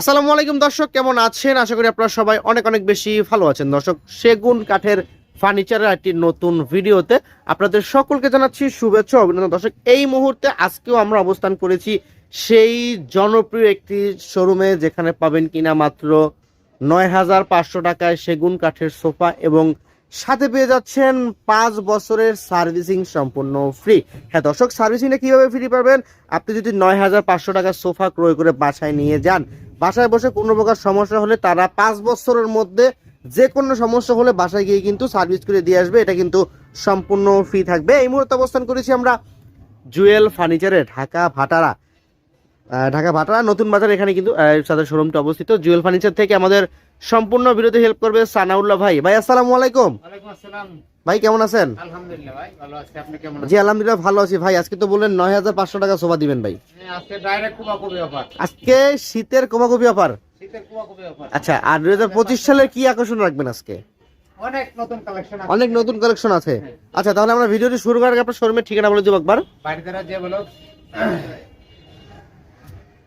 আসসালামু আলাইকুম দর্শক, কেমন আছেন? আশা করি আপনারা সবাই অনেক অনেক বেশি ভালো আছেন। দর্শক, সেগুন কাঠের ফার্নিচারের একটি নতুন ভিডিওতে আপনাদের সকলকে জানাচ্ছি শুভেচ্ছা অভিনন্দন। দর্শক, এই মুহূর্তে আজকেও আমরা অবস্থান করেছি সেই জনপ্রিয় একটি শোরুমে যেখানে পাবেন কিনা মাত্র নয় হাজার পাঁচশো টাকায় সেগুন কাঠের সোফা এবং সাথে পেয়ে যাচ্ছেন পাঁচ বছরের সার্ভিসিং সম্পূর্ণ ফ্রি হ্যাঁ দর্শক, সার্ভিসিংটা কীভাবে ফ্রি পাবেন? আপনি যদি নয় হাজার পাঁচশো টাকার সোফা ক্রয় করে বাসায় নিয়ে যান বাসায় বসে কোনো প্রকার সমস্যা হলে তারা পাঁচ বছরের মধ্যে যে কোনো সমস্যা হলে বাসায় গিয়ে কিন্তু সার্ভিস করে দিয়ে আসবে। এটা কিন্তু সম্পূর্ণ ফ্রি থাকবে। এই মুহূর্তে অবস্থান করেছি আমরা জুয়েল ফার্নিচারে ঢাকা ভাটারা। ঢাকা ভাটারা নতুন বাজার। এখানে কিন্তু তাদের শোরুমটা অবস্থিত। জুয়েল ফার্নিচার থেকে আমাদের সম্পূর্ণ বিরোধী হেল্প করবে সানাউল্লাহ ভাই। ভাই, আসসালামু আলাইকুম। ভাই কেমন আছেন? আলহামদুলিল্লাহ ভাই ভালো আছি। আপনি কেমন জি আলহামদুলিল্লাহ ভালো আছি ভাই। আজকে তো বললেন নয় হাজার পাঁচশো টাকা সোফা দিবেন ভাই। আছেন আজকে ডাইরেক্ট অফার আজকে শীতের কমাকবি অফার শীতের অফার আচ্ছা আর দুই হাজার পঁচিশ সালের কি আকর্ষণ রাখবেন আজকে? অনেক নতুন কালেকশন আছে। অনেক নতুন কালেকশন আছে। আচ্ছা তাহলে আমরা ভিডিওটি শুরু করার আগে আপনার শোরুমের ঠিকানা বলে দিব একবার। বাড়িদারা যে বলো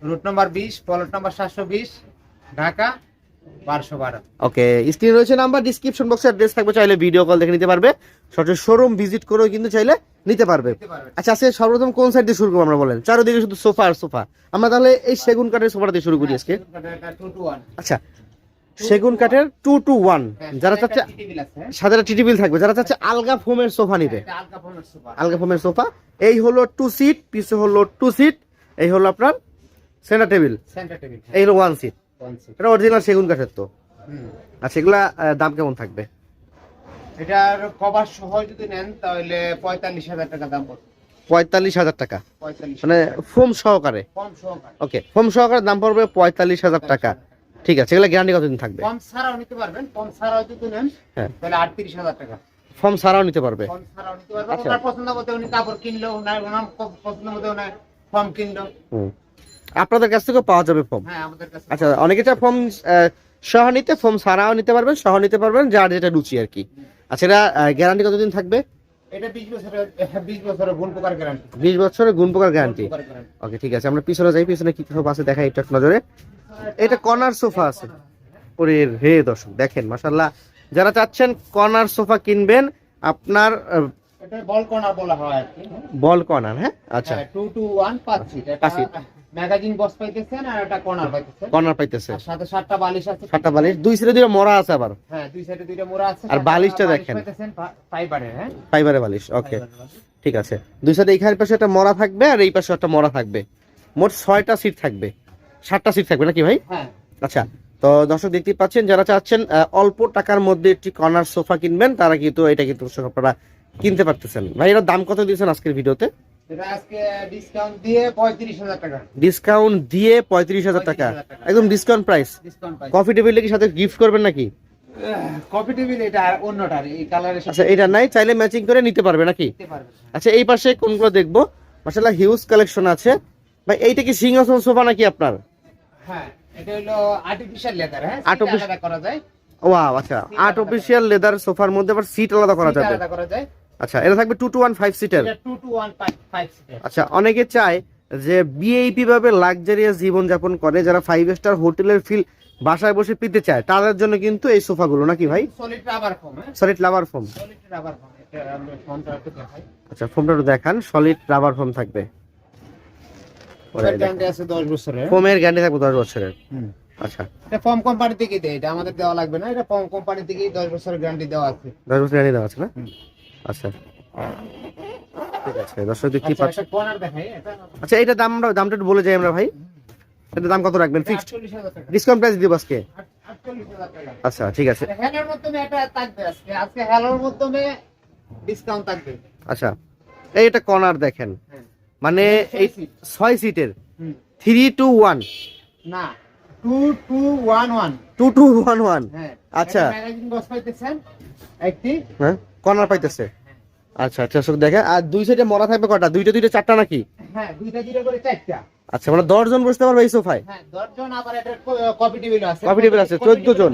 রুট নাম্বার বিশ প্লট নাম্বার সাতশো বিশ ঢাকা ওকে স্ক্রিনে রয়েছে নাম্বার ডিসক্রিপশন বক্সে অ্যাড্রেস থাকবে চাইলে ভিডিও কল দেখে নিতে পারবে। সরাসরি শোরুম ভিজিট করেও কিন্তু চাইলে নিতে পারবে। আচ্ছা আজকে সর্বপ্রথম কোন সাইড দিয়ে শুরু করব আমরা বলেন? চারোদিকে শুধু সোফা আর সোফা আমরা তাহলে এই সেগুন কাঠের সোফাটা দিয়ে শুরু করি আজকে। ওয়ান আচ্ছা সেগুন কাঠের টু টু ওয়ান যারা চাচ্ছে সাদা টিটি বিল থাকবে যারা চাচ্ছে আলগা ফোমের সোফা নিবে। আলকা আলগা ফোমের সোফা এই হলো টু সিট পিছে হলো টু সিট এই হলো আপনার সেন্টার টেবিল এই হলো ওয়ান সিট এটা অরিজিনাল সেগুন কাঠের তো। আচ্ছা এগুলা আহ, দাম কেমন থাকবে? এটার কভার সহ যদি নেন তাহলে পঁয়তাল্লিশ হাজার টাকা দাম পড়বে। পঁয়তাল্লিশ হাজার টাকা? মানে ফোম সহকারে? ওকে ফোম সহকারে দাম পড়বে পঁয়তাল্লিশ হাজার টাকা। ঠিক আছে এগুলা গ্যারান্টি কতদিন থাকবে? কম ছাড়াও নিতে পারবেন কম ছাড়াও যদি নেন হ্যাঁ। তাহলে আটত্রিশ হাজার টাকা। ফর্ম ছাড়াও নিতে পারবে? ছাড়াও নিতে আচ্ছা। ওনার পছন্দ মতো উনি কাপড় কিনলো ওনার ওনার পছন্দ মতো ওনার ফর্ম কিনলো। আপনাদের কাছ থেকে পাওয়া যাবে ফর্ম হ্যাঁ আচ্ছা অনেকে চায় ফর্ম সহ নিতে ফর্ম ছাড়াও নিতে পারবেন সহ নিতে পারবেন যার যেটা রুচি আর কি। আচ্ছা এটা গ্যারান্টি কতদিন থাকবে? বিশ বছরের গুণ প্রকার গ্যারান্টি ওকে ঠিক আছে আমরা পিছনে যাই পিছনে কি সব আছে দেখাই একটু এক নজরে। এটা কর্নার সোফা আছে। ওরে হে দর্শক দেখেন যারা চাচ্ছেন কর্নার সোফা কিনবেন আপনার বল কর্নার বলা হয় বল কর্নার হ্যাঁ? আচ্ছা। টু টু ওয়ান পাঁচ সিট। ম্যাগাজিন বক্স পাইতেছেন আর এটা কর্নার পাইতেছেন। কর্নার পাইতেছে। আর সাথে সাতটা বালিশ আছে। সাতটা বালিশ। দুই সাইডে দুটো মরা আছে আবার। হ্যাঁ দুই সাইডে দুইটা মোড়া আছে। আর বালিশটা দেখেন। ফাইবারের হ্যাঁ? বালিশ ওকে। ঠিক আছে। দুই সাইডে এইখানের পাশে একটা মরা থাকবে আর এই পাশে একটা মরা থাকবে। মোট ছয়টা সিট থাকবে। সাতটা সিট থাকবে নাকি ভাই? হ্যাঁ। আচ্ছা তো দর্শক দেখতেই পাচ্ছেন যারা চাচ্ছেন অল্প টাকার মধ্যে একটি কর্নার সোফা কিনবেন তারা কিন্তু এটা কিন্তু আপনারা কিনতে পারতেছেন। ভাই এটার দাম কত দিয়েছেন আজকের ভিডিওতে? ডিসকাউন্ট দিয়ে পঁয়ত্রিশ হাজার টাকা। ডিসকাউন্ট দিয়ে পঁয়ত্রিশ হাজার টাকা। 35,000 টাকা। একদম ডিসকাউন্ট প্রাইস কফি টেবিল কি সাথে গিফট করবেন নাকি? কফি টেবিল এটা আর এই কালারের আচ্ছা এটা নাই চাইলে ম্যাচিং করে নিতে পারবে নাকি? আচ্ছা এই পাশে কোনগুলো দেখব? হিউজ কালেকশন আছে। ভাই এইটা কি সিংহাসন সোফা নাকি আপনার? হ্যাঁ এটা হলো আর্টিফিশিয়াল লেদার হ্যাঁ? আলাদা করা যায়। ওয়াও আচ্ছা। লেদার সোফার মধ্যে আবার সিট আলাদা করা যাবে। আলাদা করা যায়। আচ্ছা এটা থাকবে two two one five seater এটা 2 টু 1 5 সিটার আচ্ছা অনেকে চায় যে বিএইপি ভাবে লাক্সারিয়াস জীবন যাপন করে যারা ফাইভ স্টার হোটেলের ফিল বাসায় বসে পেতে চায় তাদের জন্য কিন্তু এই সোফাগুলো নাকি ভাই? Solid rubber foam solid rubber foam solid rubber foam আচ্ছা ফোমটা একটু দেখান সলিড রাবার ফোম থাকবে। এটার গ্যারান্টি আছে 10 বছরের। ফোমের গ্যারান্টি থাকবে দশ বছরের। আচ্ছা। এটা ফোম কোম্পানি থেকে দেয় এটা আমাদের দেওয়া লাগবে না এটা ফোম কোম্পানি থেকেই 10 বছরের গ্যারান্টি দেওয়া আছে। দশ বছর গ্যারান্টি দেওয়া আছে না। আচ্ছা। ঠিক আছে দর্শক আচ্ছা এটা আচ্ছা এটা দাম দামটা একটু বলে যাই আমরা ভাই। এটা দাম কত রাখবেন? ফিক্সড ডিসকাউন্ট প্রাইস দিব আজকে? আচ্ছা ঠিক আছে। হ্যালোর মাধ্যমে এটা থাকবে আজকে। আজকে হ্যালোর মাধ্যমে ডিসকাউন্ট থাকবে। আচ্ছা এই এটা কর্নার দেখেন। হ্যাঁ। মানে এই ছয় সিটের। থ্রি টু ওয়ান না two two one one two two one হ্যাঁ। আচ্ছা। ম্যাগাজিন বক্স পাইতেছেন একটি। হ্যাঁ। কর্নার পাইতেছে। আচ্ছা আচ্ছা দেখে আর দুই সাইডে মরা থাকবে কটা? দুইটা দুইটা চারটা নাকি? হ্যাঁ দুইটা দুইটা করে চারটা। আচ্ছা মানে দশ জন বসতে পারবে এই সোফায়? হ্যাঁ দশজন আবার এটা কপি টেবিল আছে। Coffee table আছে, 14 জন।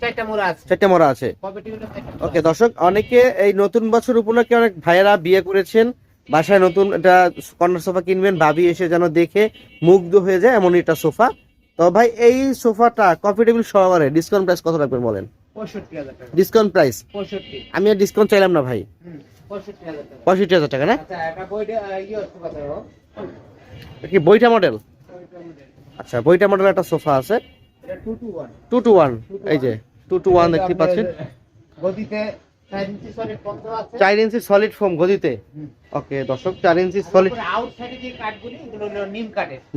চারটা মোড়া আছে। চারটে আছে। কপি টেবিল ওকে দর্শক অনেকে এই নতুন বছর উপলক্ষে অনেক ভাইয়েরা বিয়ে করেছেন বাসায় নতুন একটা কর্নার সোফা কিনবেন ভাবি এসে যেন দেখে মুগ্ধ হয়ে যায় এমন একটা সোফা। তো ভাই এই সোফাটা কফি টেবিল সহকারে ডিসকাউন্ট প্রাইস কত রাখবেন বলেন? ডিসকাউন্ট প্রাইস আমি আর ডিসকাউন্ট চাইলাম না ভাই। পঁয়ষট্টি হাজার টাকা। না? আচ্ছা কি বইটা মডেল আচ্ছা বইটা মডেল একটা সোফা আছে। টু টু ওয়ান এই যে টু টু ওয়ান দেখতে পাচ্ছেন? চার ইঞ্চি সলিড ফোম গদিতে? ওকে দর্শক চার ইঞ্চি সলিড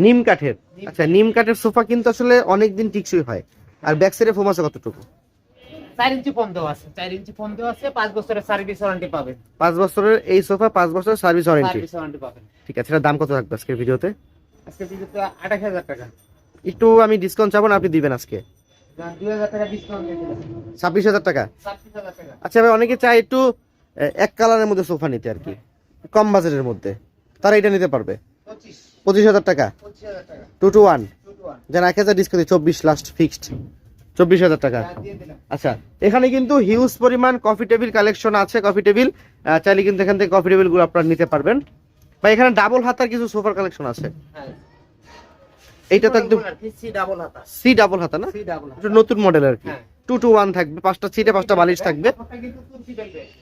নিম কাঠের। আচ্ছা নিম কাঠের সোফা কিন্তু আসলে অনেক দিন টিকসই হয়। আর ব্যাক সাইডে ফোম আছে কতটুকু? চার ইঞ্চি ফোম দেওয়া আছে চার ইঞ্চি ফোম দেওয়া আছে পাঁচ বছরের সার্ভিস ওয়ারেন্টি পাবেন। পাঁচ বছরের এই সোফা পাঁচ বছরের সার্ভিস ওয়ারেন্টি সার্ভিস ওয়ারেন্টি পাবেন। ঠিক আছে এটার দাম কত থাকবে আজকের ভিডিওতে? আজকে বিদ্যুৎ আঠাশ হাজার টাকা। একটু আমি ডিসকাউন্ট চাবো না আপনি দিবেন আজকে? ছাব্বিশ হাজার টাকা? আচ্ছা ভাই অনেকে চায় একটু এক কালারের মধ্যে সোফা নিতে আর কি। কম বাজেটের মধ্যে। তারা এটা নিতে পারবে। পঁচিশ। হাজার টাকা? টু টু ওয়ান যারা এক হাজার ডিসকাউন্ট চব্বিশ লাস্ট ফিক্সড চব্বিশ হাজার টাকা। আচ্ছা এখানে কিন্তু হিউজ পরিমাণ কফি টেবিল কালেকশন আছে কফি টেবিল চাইলে কিন্তু এখান থেকে কফি টেবিলগুলো আপনারা নিতে পারবেন। বা এখানে ডাবল হাতার কিছু সোফার কালেকশন আছে। হ্যাঁ। এইটা তো একদম সি ডাবল হাতা না? নতুন মডেল আর কি। টু টু ওয়ান থাকবে পাঁচটা সিটে পাঁচটা বালিশ থাকবে।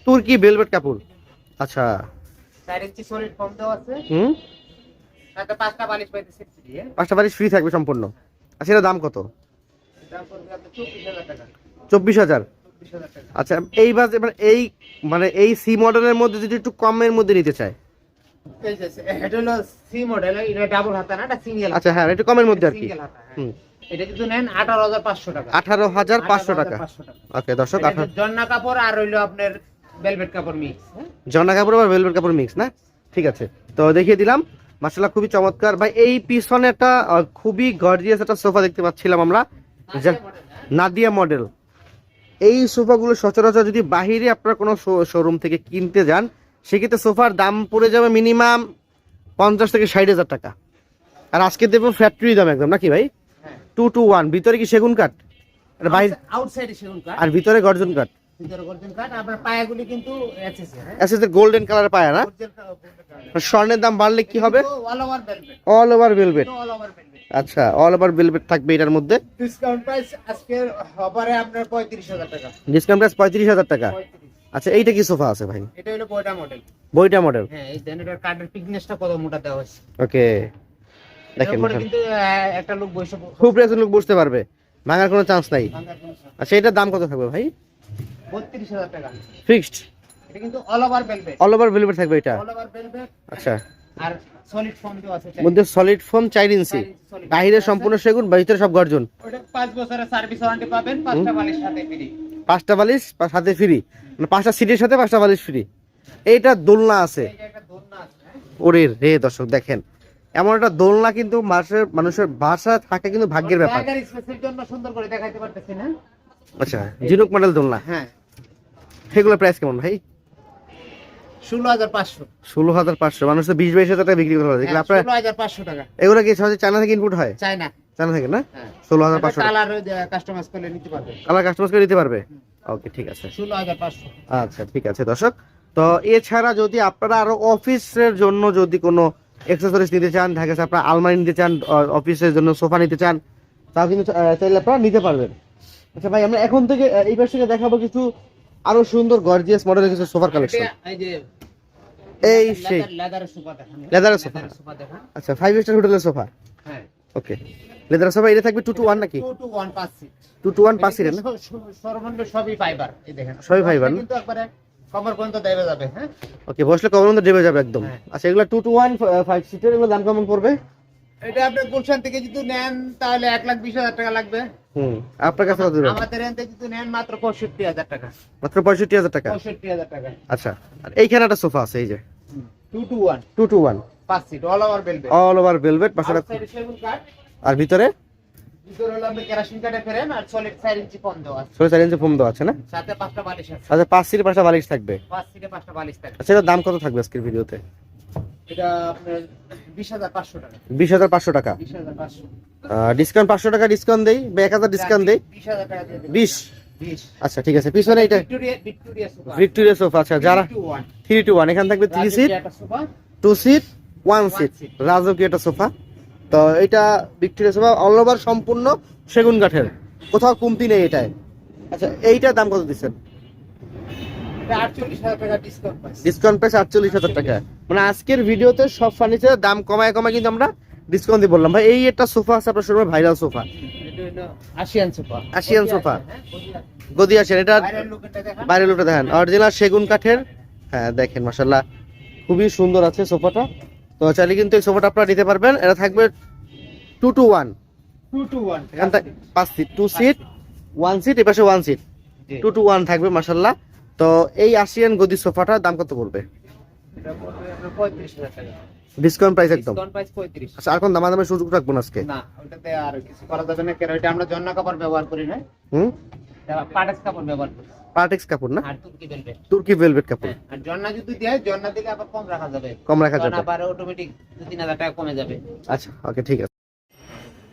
তুর্কি বেলভেট কাপড়। আচ্ছা। পাঁচটা বালিশ ফ্রি থাকবে সম্পূর্ণ। আচ্ছা এটার দাম কত? চব্বিশ হাজার আচ্ছা এই বাজে মানে এই মানে এই সি মডেলের মধ্যে যদি একটু কমের মধ্যে নিতে চায়? সিঙ্গেল আচ্ছা হ্যাঁ একটু কমের মধ্যে আর কি। সিঙ্গেল হাতা। হুম। এটা কিন্তু নেন আঠারো হাজার পাঁচশো টাকা। আঠারো হাজার পাঁচশো টাকা। ওকে দর্শক এটা আঠারো হচ্ছে জন্না কাপড় আর হইল আপনার ভেলভেট কাপড় মিক্স কাপড় বা ভেলভেট কাপড় মিক্স না? ঠিক আছে। তো দেখিয়ে দিলাম। মাসাল্লাহ খুবই চমৎকার। ভাই এই পিছনে একটা খুবই গর্জিয়াস একটা সোফা দেখতে পাচ্ছিলাম আমরা। নাদিয়া মডেল। এই সোফাগুলো সচরাচর যদি বাহিরে আপনারা কোনো শোরুম থেকে কিনতে যান সেক্ষেত্রে সোফার দাম পড়ে যাবে মিনিমাম পঞ্চাশ থেকে ষাট হাজার টাকা। আর আজকে দেবো ফ্যাক্টরি দাম একদম নাকি ভাই? হ্যাঁ। টু টু ওয়ান ভিতরে কি সেগুন কাঠ? আর বাইরে আউটসাইডে সেগুন কাঠ। আর ভিতরে গর্জন কাঠ। হ্যাঁ। গোল্ডেন কালার পায় না? স্বর্ণের দাম বাড়লে কি হবে? All over velvet. আচ্ছা অল ওভার ভেলভেট থাকবে এটার মধ্যে? ডিসকাউন্ট প্রাইস আজকের অফারে আপনার পঁয়ত্রিশ হাজার টাকা। ডিসকাউন্ট প্রাইস পঁয়ত্রিশ হাজার টাকা? আচ্ছা এইটা কি সোফা আছে ভাই? এটা হলো বইটা মডেল বইটা মডেল হ্যাঁ এই দেন এটার কাঠের পিকনেসটা কত মোটা দেওয়া হয়েছে। ওকে। দেখেন কিন্তু একটা লোক বসে খুব রেজন লোক বুঝতে পারবে। ভাঙার কোনো চান্স নাই। আচ্ছা এটার দাম কত থাকবে ভাই? বত্রিশ হাজার টাকা। ফিক্সড এটা কিন্তু all over velvet all over velvet থাকবে এটা? অল ওভার ভেলভেট আচ্ছা। আর সলিড ফর্ম দেওয়া আছে মধ্যে সলিড ফোম চার ইঞ্চি solid বাহিরে সম্পূর্ণ সেগুন ভিতরে সব গর্জন। ওটা পাঁচ বছরের সার্ভিস ওয়ারেন্টি পাবেন পাঁচটা বালিশ সাথে ফ্রি পাঁচটা বালিশ সাথে ফ্রি মানে পাঁচটা সিটের সাথে পাঁচটা বালিশ ফ্রি এইটা দোলনা আছে। হ্যাঁ? ওরে রে দর্শক দেখেন। এমন একটা দোলনা কিন্তু মানুষের মানুষের ভাষা থাকে কিন্তু ভাগ্যের ব্যাপার। সুন্দর করে দেখাইতে পারতেছি না। আচ্ছা জিনুক মডেল দোলনা। হ্যাঁ। সেগুলো প্রাইস কেমন ভাই? ষোলো হাজার পাঁচশো। ষোলো হাজার পাঁচশো মানুষ তো বিশ বাইশ হাজার টাকা বিক্রি করতে পারে আপনার ষোলো হাজার পাঁচশো টাকা। এগুলো কি সহজে চায়না থেকে ইনপুট হয়? চায়না। থেকে না? হ্যাঁ। ষোলো হাজার পাঁচশো কালার কাস্টমাইজ করলে নিতে পারবে। কালার কাস্টমাইজ করে দিতে পারবে? ওকে ঠিক আছে। ষোলো হাজার পাঁচশো। আচ্ছা ঠিক আছে দর্শক। তো এছাড়া যদি আপনারা আরও অফিসের জন্য যদি কোনো এক্সেসরিজ নিতে চান যাচ্ছে আপনারা আলমারি নিতে চান অফিসের জন্য সোফা নিতে চান তাও কিন্তু চাইলে আপনারা নিতে পারবেন। আচ্ছা ভাই আমরা এখন থেকে এই পাশ থেকে দেখাবো কিছু আরও সুন্দর গর্জিয়াস মডেলের কিছু সোফার কালেকশন এই সেই। লেদারের সোফা। আচ্ছা ফাইভ স্টার হোটেলের সোফা? হ্যাঁ। ওকে লেদার সোফা এটা থাকবে টু টু ওয়ান নাকি? টু টু ওয়ান পাঁচ সিট 2 টু 1 পাঁচ সিট না? সর্বনিম্ন সবই ফাইবার এই দেখেন। সবই ফাইবার? কিন্তু একবারে কভার পর্যন্ত দেবে যাবে হ্যাঁ? ওকে বসলে কভার পর্যন্ত ডেবে যাবে একদম। হ্যাঁ। আচ্ছা এগুলা টু টু ওয়ান ফাইভ সিটের এগুলো দাম কেমন পড়বে? এটা আপনি গুলশান থেকে যদি নেন তাহলে এক লাখ বিশ হাজার টাকা লাগবে। হুম আপনার কাছে কত? আমাদের এখান থেকে যদি নেন মাত্র পঁয়ষট্টি হাজার টাকা। মাত্র পঁয়ষট্টি হাজার টাকা? পঁয়ষট্টি হাজার টাকা। আচ্ছা আর এইখানে একটা সোফা আছে এই যে। Two two one two two one পাঁচ সিট অল ওভার বেলবে অল ওভার আউটসাইডে আর ভিতরে? ভিতরে হলো আপনি কেরাসিন কাঠে ফেরেন আর সলিড চার ইঞ্চি ফোন দেওয়া আছে। চার ইঞ্চি ফোম দেওয়া আছে না? সাথে পাঁচটা বালিশ আছে। আচ্ছা পাঁচ সিট পাঁচটা বালিশ থাকবে। পাঁচ সিটে পাঁচটা বালিশ থাকে আচ্ছা দাম কত থাকবে আজকের ভিডিওতে? এটা আপনার টাকা। টাকা। ডিসকাউন্ট ডিসকাউন্ট দেই বা ডিসকাউন্ট দেই? টাকা দিয়ে আচ্ছা ঠিক আছে পিছনে এটা Victoria Victoria sofa. Victoria sofa আচ্ছা যারা টু এখানে থাকবে সিট রাজকীয় একটা সোফা। তো এটা ভিক্টোরিয়া সোফা অল ওভার সম্পূর্ণ সেগুন কাঠের। কোথাও কমতি নেই এটায়। আচ্ছা এইটার দাম কত দিচ্ছেন? ডিসকাউন্ট প্রাইস আটচল্লিশ হাজার টাকা। মানে আজকের ভিডিওতে সব ফার্নিচারের দাম কমায় কমায় কিন্তু আমরা ডিসকাউন্ট দিয়ে বললাম। ভাই এই একটা সোফা আছে আপনার শোরুমে viral sofa. Asian sofa. Asian sofa. হ্যাঁ, গদি এটা বাইরের লোকটা দেখেন। অরিজিনাল সেগুন কাঠের। হ্যাঁ দেখেন মাসাল্লাহ খুবই সুন্দর আছে সোফাটা। তো চাইলে কিন্তু এই সোফাটা আপনারা নিতে পারবেন। এটা থাকবে two two one two two one পাঁচ seat two seat one seat এপাশে one seat two two one থাকবে মাসাল্লাহ তো এই আসিয়ান গদি সোফাটার দাম কত পড়বে? ডিসকাউন্ট প্রাইস একদম? আচ্ছা আর কোন সুযোগ রাখব না আজকে? না ওটাতে আর কিছু করা যাবে না কেন এটা আমরা জন্য কাপড় ব্যবহার করি না হুম? পাটেক্স কাপড় ব্যবহার করি। পার্টেক্স কাপড় না? আর তুর্কি বেলভেট তুর্কি ভেলভেট কাপড়। আর জন্না যদি দেয় জন্না দিলে আবার কম রাখা যাবে। কম রাখা যাবে। আবার অটোমেটিক দু তিন হাজার টাকা কমে যাবে। আচ্ছা ওকে ঠিক আছে।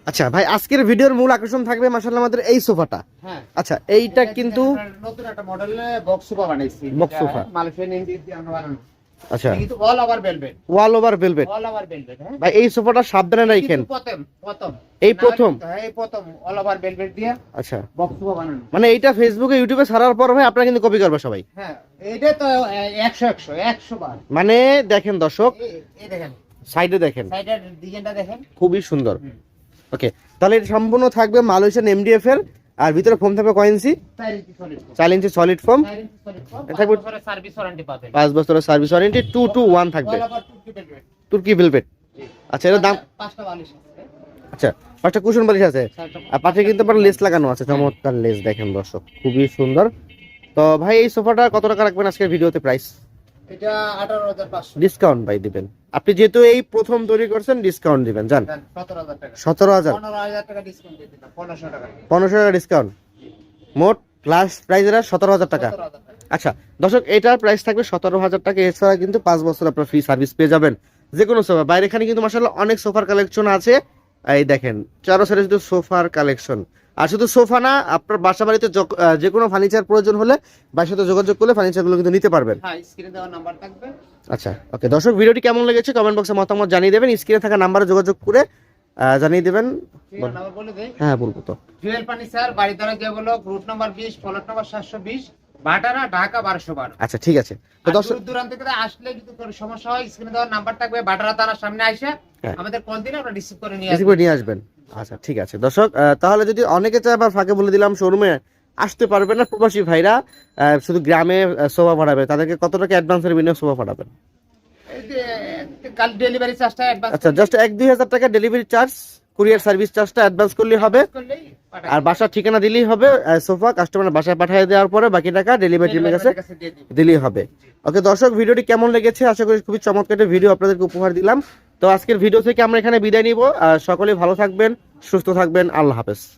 আচ্ছা ভাই আজকের ভিডিওর মূল আকর্ষণ থাকবে মাসাল্লাহ আমাদের এই সোফাটা। হ্যাঁ। আচ্ছা এইটা কিন্তু নতুন একটা মডেলে বক্স সোফা বানাইছি। Box sofa। মালয়েশিয়ান ইন্ডিয়া দিয়ে আমরা বানানো। আচ্ছা। কিন্তু all over velvet wall over velvet all over velvet হ্যাঁ। ভাই এই সোফাটা সাবধানে রাখেন। প্রথম প্রথম। এই প্রথম? হ্যাঁ এই প্রথম অল ওভার ভেলভেট দিয়ে আচ্ছা। বক্স সোফা বানানো। মানে এইটা ফেসবুকে ইউটিউবে ছাড়ার পর ভাই আপনারা কিন্তু কপি করবে সবাই। হ্যাঁ তো বার। মানে দেখেন দর্শক এই- দেখেন। সাইডে দেখেন। সাইডের ডিজাইনটা দেখেন। খুবই সুন্দর। ওকে তাহলে এটা সম্পূর্ণ থাকবে মালয়েশিয়ান এমডিএফ এর আর ভিতরে ফোম থাকবে কয় ইঞ্চি চার ইঞ্চি সলিড ফোম থাকবে- পাঁচ বছরের service warranty two two one থাকবে তুর্কি ভেলভেট আচ্ছা এর দাম আচ্ছা পাঁচটা কুশন বালিশ আছে। আর পাশে কিন্তু আবার লেস লাগানো আছে চমৎকার লেস দেখেন দর্শক খুবই সুন্দর। তো ভাই এই সোফাটা কত টাকা রাখবেন আজকের ভিডিওতে প্রাইস এটা ডিসকাউন্ট ভাই দিবেন। আপনি যেহেতু এই প্রথম তৈরি করছেন ডিসকাউন্ট দিবেন জান? টাকা। টাকা ডিসকাউন্ট দিয়ে দিলাম পনেরোশো টাকা। পনেরোশো টাকা ডিসকাউন্ট মোট লাস্ট প্রাইস এরা সতেরো হাজার টাকা। আচ্ছা দর্শক এটার প্রাইস থাকবে সতেরো হাজার টাকা। এছাড়া কিন্তু পাঁচ বছর আপনার ফ্রি সার্ভিস পেয়ে যাবেন। যে কোনো সোফা বাইরে এখানে কিন্তু মাসাল্লাহ অনেক সোফার কালেকশন আছে। এই দেখেন চারো সাইডে শুধু সোফার কালেকশন আর শুধু সোফা না আপনার বাসা বাড়িতে যে কোনো ফার্নিচার প্রয়োজন হলে বাসার সাথে যোগাযোগ করলে ফার্নিচারগুলো কিন্তু নিতে পারবেন। হ্যাঁ স্ক্রিনে দেওয়া নাম্বার থাকবে। আচ্ছা ওকে দর্শক ভিডিওটি কেমন লেগেছে কমেন্ট বক্সে মতামত জানিয়ে দেবেন। স্ক্রিনে থাকা নাম্বারে যোগাযোগ করে জানিয়ে দেবেন। নাম্বার বলে দেই। হ্যাঁ বলব তো। জুয়েল স্যার বাড়িধারা যে বলো রুট নাম্বার বিশ প্লট নাম্বার সাতশো বিশ ভাটারা ঢাকা বারোশো বারো। আচ্ছা ঠিক আছে। তো দর্শক দূর দূরান্ত থেকে আসলে যদি কোনো সমস্যা হয় স্ক্রিনে দেওয়ার নাম্বার থাকবে ভাটারা থানার সামনে আসে হ্যাঁ। আমাদের কল দিলে আমরা রিসিভ করে নিয়ে রিসিভ করে নিয়ে আসবেন। আচ্ছা ঠিক আছে। দর্শক তাহলে যদি অনেকে চায় আবার ফাঁকে বলে দিলাম শোরুমে আসতে পারবে না প্রবাসী ভাইরা শুধু গ্রামে শোভা পাঠাবে তাদেরকে কত টাকা অ্যাডভান্সের বিনিয়োগ শোভা পাঠাবেন এই যে, কাল ডেলিভারি চার্জটা অ্যাডভান্স আচ্ছা জাস্ট এক দুই হাজার টাকা ডেলিভারি চার্জ কুরিয়ার সার্ভিস চার্জটা অ্যাডভান্স করলেই হবে। আর বাসার ঠিকানা দিলেই হবে সোফা কাস্টমার বাসায় পাঠিয়ে দেওয়ার পরে বাকি টাকা ডেলিভারি টিমের কাছে দিলেই হবে। ওকে দর্শক ভিডিওটি কেমন লেগেছে? আশা করি খুবই চমৎকার একটা ভিডিও আপনাদেরকে উপহার দিলাম। তো আজকের ভিডিও থেকে আমরা এখানে বিদায় নিব। আর সকলে ভালো থাকবেন সুস্থ থাকবেন। আল্লাহ হাফেজ।